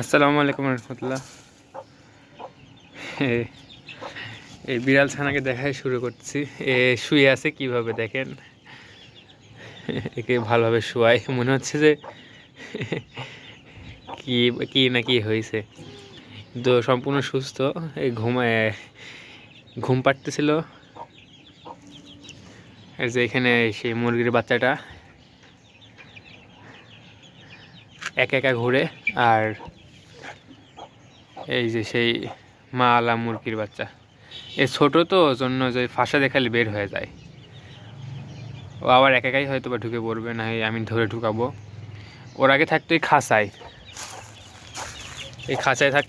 আসসালামু আলাইকুম রহমতুল্লাহ। এই বিড়াল ছানাকে দেখাই শুরু করছি। এ, শুয়ে আছে কীভাবে দেখেন? একে ভালোভাবে শোয়াই মনে হচ্ছে যে কি কি না কি হয়েছে। তো সম্পূর্ণ সুস্থ। এই ঘুমায়, ঘুম পাড়তেছিল। এই যে এখানে সেই মুরগির বাচ্চাটা। একা একা ঘুরে আর এই যে সেই মা আলা মুরগির বাচ্চা। এ ছোট তো জন্য যে ফাঁসা দেখালে বের হয়ে যায়। ও আবার একা একাই হয়তো বা ঢুকে পড়বে, না আমি ধরে ঢুকাবো। ওর আগে থাকতো এই খাঁচায় এই খাঁচায় থাক,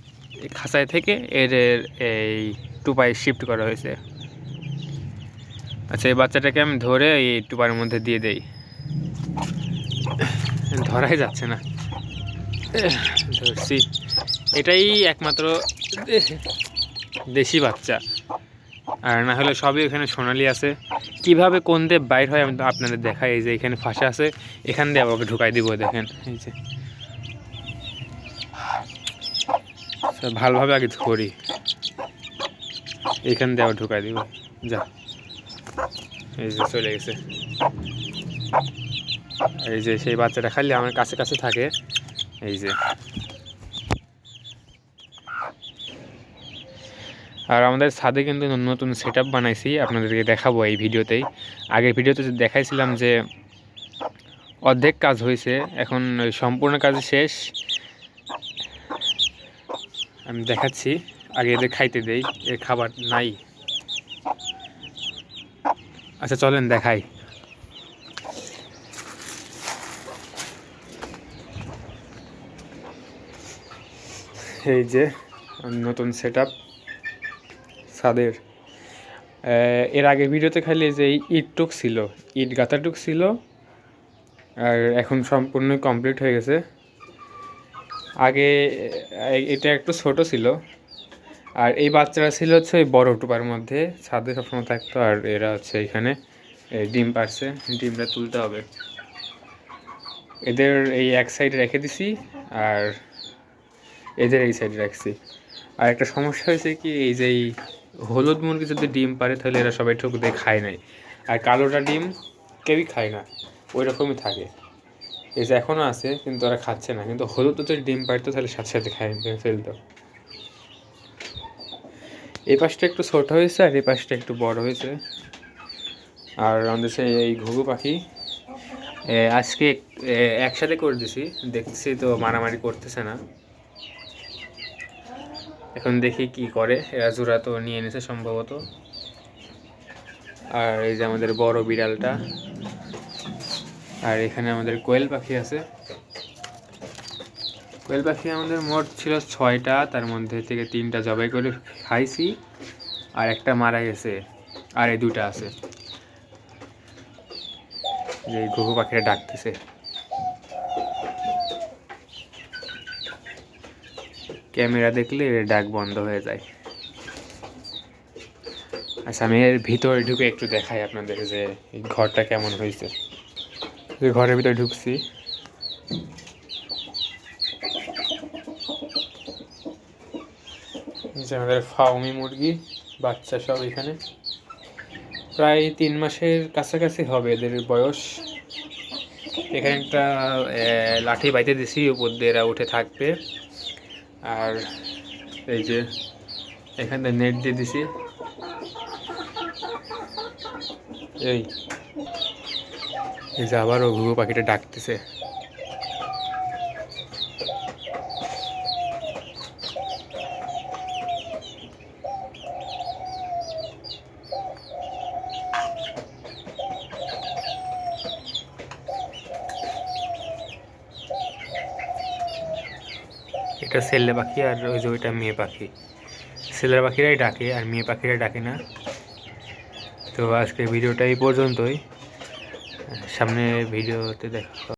এই খাঁচায় থেকে এর এই টুপায় শিফট করা হয়েছে। আচ্ছা এই বাচ্চাটাকে আমি ধরে এই টুপার মধ্যে দিয়ে দেই। ধরাই যাচ্ছে না। ধরছি এটাই একমাত্র দেশি বাচ্চা। আর না হলে সবই এখানে সোনালি আছে। কীভাবে কোন দিয়ে বাইর হয় আমি তো আপনাদের দেখাই। এই যে এখানে ফাঁসা আছে। এখান দিয়ে আমাকে ঢুকাই দিব, দেখেন। এই যে। ভালোভাবে আগে ধরি। এখান দিয়ে আবার ঢুকাই দিব। যা। এই যে চলে গেছে। এই যে সেই বাচ্চাটা খালি আমার কাছে কাছে থাকে। এই যে। আর আমাদের ছাদে কিন্তু নতুন সেট আপ বানাইছি, আপনাদেরকে দেখাবো এই ভিডিওতেই। আগের ভিডিওতে দেখাইছিলাম যে অর্ধেক কাজ হয়েছে এখন সম্পূর্ণ কাজ শেষ। আমি দেখাচ্ছি, আগে এদের খাইতে দেই, এর খাবার নাই। আচ্ছা চলেন দেখাই। এই যে নতুন সেট আপ ছাদের এর আগে ভিডিওতে খালি যে ইট টুক ছিল, ইট গাঁথাটুক ছিল, আর এখন সম্পূর্ণ কমপ্লিট হয়ে গেছে। আগে এটা একটু ছোট ছিল, আর এই বাচ্চারা ছিল হচ্ছে ওই বড় টুপার মধ্যে, ছাদে সবসময় থাকতো, আর এরা হচ্ছে এখানে ডিম পারছে ডিমটা তুলতে হবে। এদের এই এক সাইডে রেখে দিছি, আর এদের এই সাইডে রাখছি। আর একটা সমস্যা হয়েছে কি, এই যে এই হলুদ মুরগি যদি ডিম পারে, তাহলে এরা সবাই ঠুক দিয়ে খায় নাই। আর কালোটা ডিম কেউই খায় না ওই রকমই থাকে। এই যে এখনও আছে, কিন্তু ওরা খাচ্ছে না। কিন্তু হলুদ যদি ডিম পারতো তাহলে সাথে সাথে খায় ফেলতো। এই পাশটা একটু ছোট হয়েছে, আর এই পাশটা একটু বড় হয়েছে। আর আমাদের এই ঘুঘু পাখি আজকে একসাথে করে দিছি। দেখছি তো মারামারি করতেছে না। এখন দেখি কি করে। এরা জোড়া তো নিয়ে এনেছে সম্ভবত। আর এই যে আমাদের বড় বিড়ালটা। আর এখানে আমাদের কোয়েল পাখি আছে। কোয়েল পাখি আমাদের মোট ছিল ছয়টা, তার মধ্যে থেকে তিনটা জবাই করে খাইছি। আর একটা মারা গেছে। আর এই দুটা আছে। যে ঘুঘু পাখিটা ডাকতেছে। ক্যামেরা দেখলে এর ডাক বন্ধ হয়ে যায়। আচ্ছা আমি এর ভিতরে ঢুকে একটু দেখাই আপনাদের যে এই ঘরটা কেমন হয়েছে। যে ঘরের ভিতরে ঢুকছি। আমাদের ফাউমি মুরগি, বাচ্চা সব এখানে। প্রায় তিন মাসের কাছাকাছি হবে এদের বয়স। এখানে একটা লাঠি বাইতে দিছি, উপর দিয়ে এরা উঠে থাকবে। আর এই যে এখানে নেট দিয়ে দিছি। এই যে আবারও ঘুঘু পাখিটা ডাকতেছে। এটা ছেলে পাখি আর ওই যে ওইটা মেয়ে পাখি। ছেলের পাখিরাই ডাকে আর মেয়ে পাখিরা ডাকে না। তো আজকে ভিডিওটা এই পর্যন্তই। সামনে ভিডিওতে দেখা।